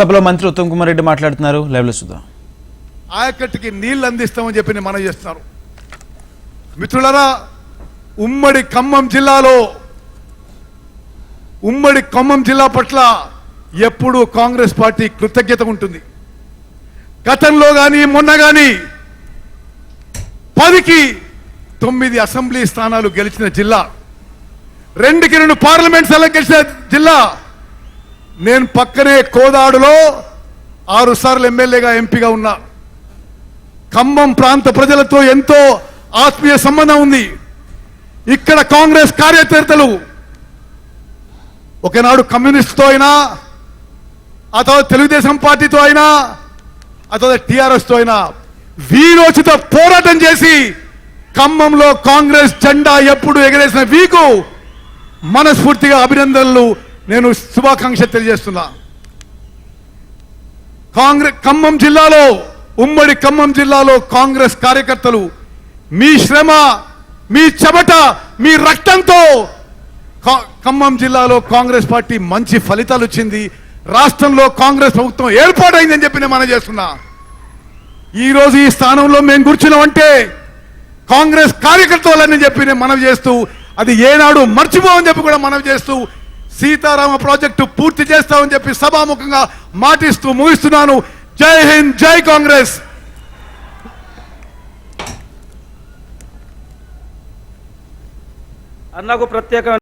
సభలో మంత్రి ఉత్తమ్ కుమార్ రెడ్డి మాట్లాడుతున్నారు. లైవ్లో చూద్దాం. ఆయకట్టుకి నీళ్ళు అందిస్తామని చెప్పి మనం చేస్తున్నారు. మిత్రులరా ఉమ్మడి ఖమ్మం జిల్లాలో ఉమ్మడి ఖమ్మం జిల్లా పట్ల ఎప్పుడూ కాంగ్రెస్ పార్టీ కృతజ్ఞత ఉంటుంది. గతంలో కానీ మొన్న కానీ పదికి తొమ్మిది అసెంబ్లీ స్థానాలు గెలిచిన జిల్లా రెండుకి రెండు పార్లమెంట్ స్థానాలు గెలిచిన జిల్లా నేను పక్కనే కోదాడులో ఆరు సార్లు ఎమ్మెల్యేగా ఎంపీగా ఉన్నా. ఖమ్మం ప్రాంత ప్రజలతో ఎంతో ఆత్మీయ సంబంధం ఉంది. ఇక్కడ కాంగ్రెస్ కార్యకర్తలు ఒకనాడు కమ్యూనిస్ట్తో అయినా ఆ తర్వాత తెలుగుదేశం పార్టీతో అయినా ఆ తర్వాత టీఆర్ఎస్తో అయినా వీరోచిత పోరాటం చేసి ఖమ్మంలో కాంగ్రెస్ జెండా ఎప్పుడు ఎగరేసిన వీకు మనస్ఫూర్తిగా అభినందనలు నేను శుభాకాంక్ష తెలియజేస్తున్నా. కాంగ్రెస్ ఖమ్మం జిల్లాలో ఉమ్మడి ఖమ్మం జిల్లాలో కాంగ్రెస్ కార్యకర్తలు మీ శ్రమ మీ చెమట మీ రక్తంతో కా- ఖమ్మం జిల్లాలో కాంగ్రెస్ పార్టీ మంచి ఫలితాలు వచ్చింది రాష్ట్రంలో కాంగ్రెస్ ప్రభుత్వం ఏర్పాటైందని చెప్పి నేను మనం చేస్తున్నా. ఈ రోజు ఈ స్థానంలో మేము కూర్చున్నామంటే కాంగ్రెస్ కార్యకర్తలని చెప్పి నేను మనవి చేస్తూ అది ఏనాడు మర్చిపోవని చెప్పి కూడా మనవి చేస్తూ సీతారామ ప్రాజెక్టు పూర్తి చేస్తామని చెప్పి సభాముఖంగా మాటిస్తూ ముగిస్తున్నాను. జై హింద్ జై కాంగ్రెస్. అన్నకు ప్రత్యేక